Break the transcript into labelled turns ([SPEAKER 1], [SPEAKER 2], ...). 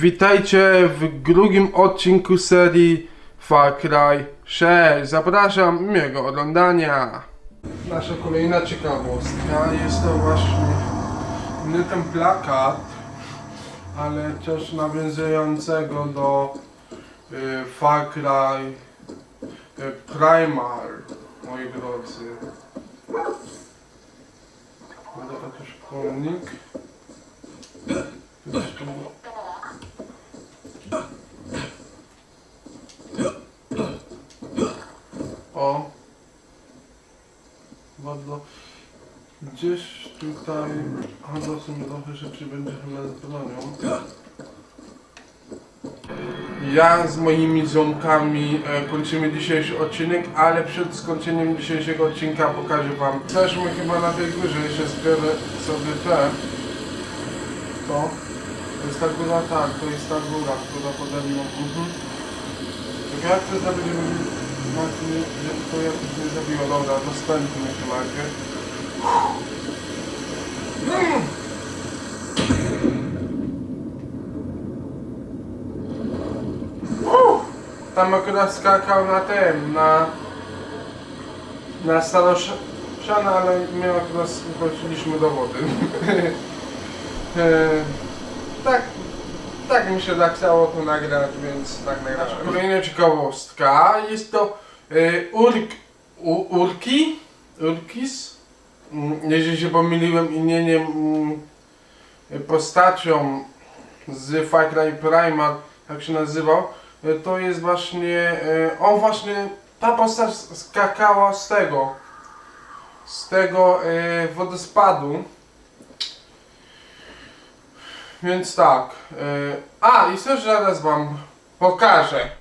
[SPEAKER 1] Witajcie w drugim odcinku serii Far Cry 6. Zapraszam miłego oglądania. Nasza kolejna ciekawostka jest to właśnie nie ten plakat, ale coś nawiązującego do y, Far Cry y, Primal, moi drodzy. Dobra, też pomnik. Gdzieś tu O. Bardzo. Gdzieś tutaj. Są trochę rzeczy będzie chyba z bronią. Ja z moimi ziomkami e, kończymy dzisiejszy odcinek, ale przed skończeniem dzisiejszego odcinka pokażę wam. Jesteśmy chyba na tej górze, jeszcze zbiorę sobie te. To. To jest ta góra, tak, to jest ta góra, która pode mną. Mhm. Jak to zrobić, żeby Marty nie, żeby to jakoś nie zabiło. Dobra. Mm. Uff, Tam akurat skakał na tym, na na staroszana, ale my akurat wróciliśmy do wody. E, tak, tak mi się zachciało to nagrać, więc tak nagrać. Kolejna ciekawostka, jest to e, urk, u, Urki, Urkis, Mm, jeżeli się pomyliłem imieniem mm, postacią z Far Cry Primal, jak się nazywał, e, to jest właśnie, e, on właśnie, ta postać skakała z tego, z tego e, wodospadu. Więc tak. e, a, i też zaraz wam pokażę.